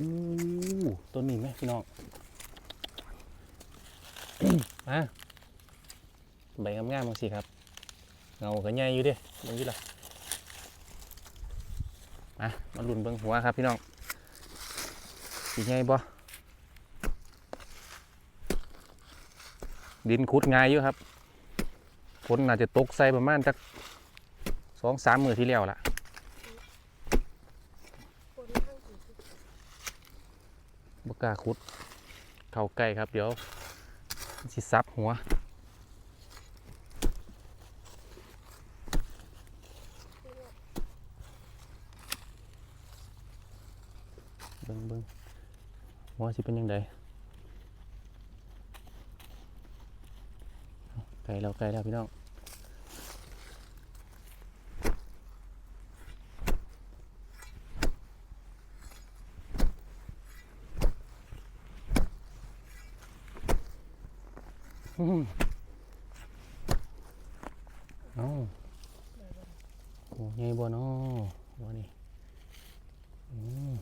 อู้ต้นนี้ไหมพี่น้องมาใบงามๆบางสิครับ เงาก็ใหญ่อยู่ดิบางทีละมามาลุ่นเบิ่งหัวครับพี่น้องสีใหญ่บ่ดินขุดง่ายอยู่ครับฝนน่าจจะตกใส่ประมาณจักสองสามมือที่แล้วละ คนข้างกี่สิบบ บกล้าขุด เข้าใกล้ครับ เดี๋ยวสิซับหัว เบิ่งเบิ่งหัวสิเป็นยังไงไกลแล้วไกลแล้วพี่น้อง เอาโอ้ยายบัวน้อบัวนี่อืม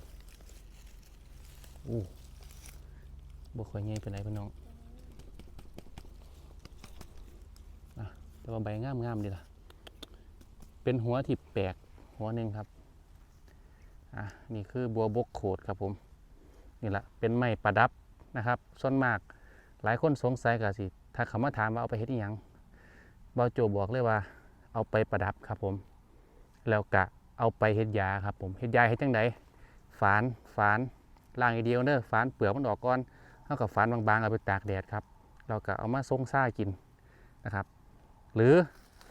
อู้บัวข่อยใหญ่ปไหนใดพี่น้องอะแต่ว่าใบงามงามๆดีล่ะ เป็นหัวที่แปลกหัวหนึ่งครับ อะ นี่คือบัวบกโขดครับผม นี่แหละเป็นไม้ประดับนะครับ ส่วนมาก หลายคนสงสัยกับสิถ้าเขามาถามว่าเอาไปเฮ็ดอิหยังบอโจบอกเลยว่า เอาไปประดับครับผม แล้วกะเอาไปเฮ็ดยาครับผมเฮ็ดยาเฮ็ดจังไดฝานฝานล่างอีเดียวเด้อฝานเปลือกมันออกก่อนเท่ากับฝานบางๆเอาไปตากแดดครับเราก็เอามาซงซ่ากินนะครับ หรือ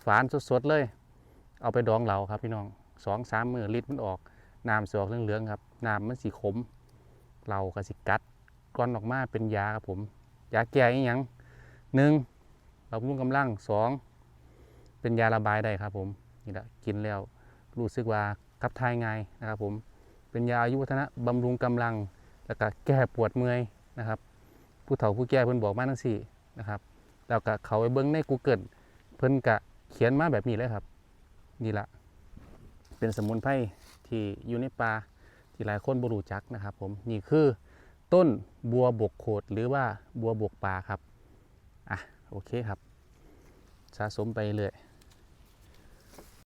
ฝานสดๆเลย เอาไปดองเหลาครับพี่น้องสองสามมือลิตรมันออกน้ำสออกเหลืองๆครับน้ำมันสีขมเราก็สิกัดก้อนออกมาเป็นยาครับผม ยาแก้อีหยังหนึ่งบำรุงกำลังสองเป็นยาระบายได้ครับผมนี่แหละกินแล้วรู้สึกว่าขับถ่ายง่ายนะครับผมเป็นยาอายุวัฒนะบำรุงกำลังแล้วก็แก้ปวดเมื่อยนะครับผู้เฒ่าผู้แก่เพิ่นบอกมาทั้งสี่นะครับแล้วก็เขาไปเบิ้งใน Google เพิ่นกะเขียนมาแบบนี้เลยครับ นี่ละเป็นสมุนไพรที่อยู่ในป่าที่หลายคนบรูจักนะครับ ผมนี่คือ ต้นบัวบกโขดหรือว่าบัวบกป่าครับ อะ โอเคครับ สะสมไปเรื่อย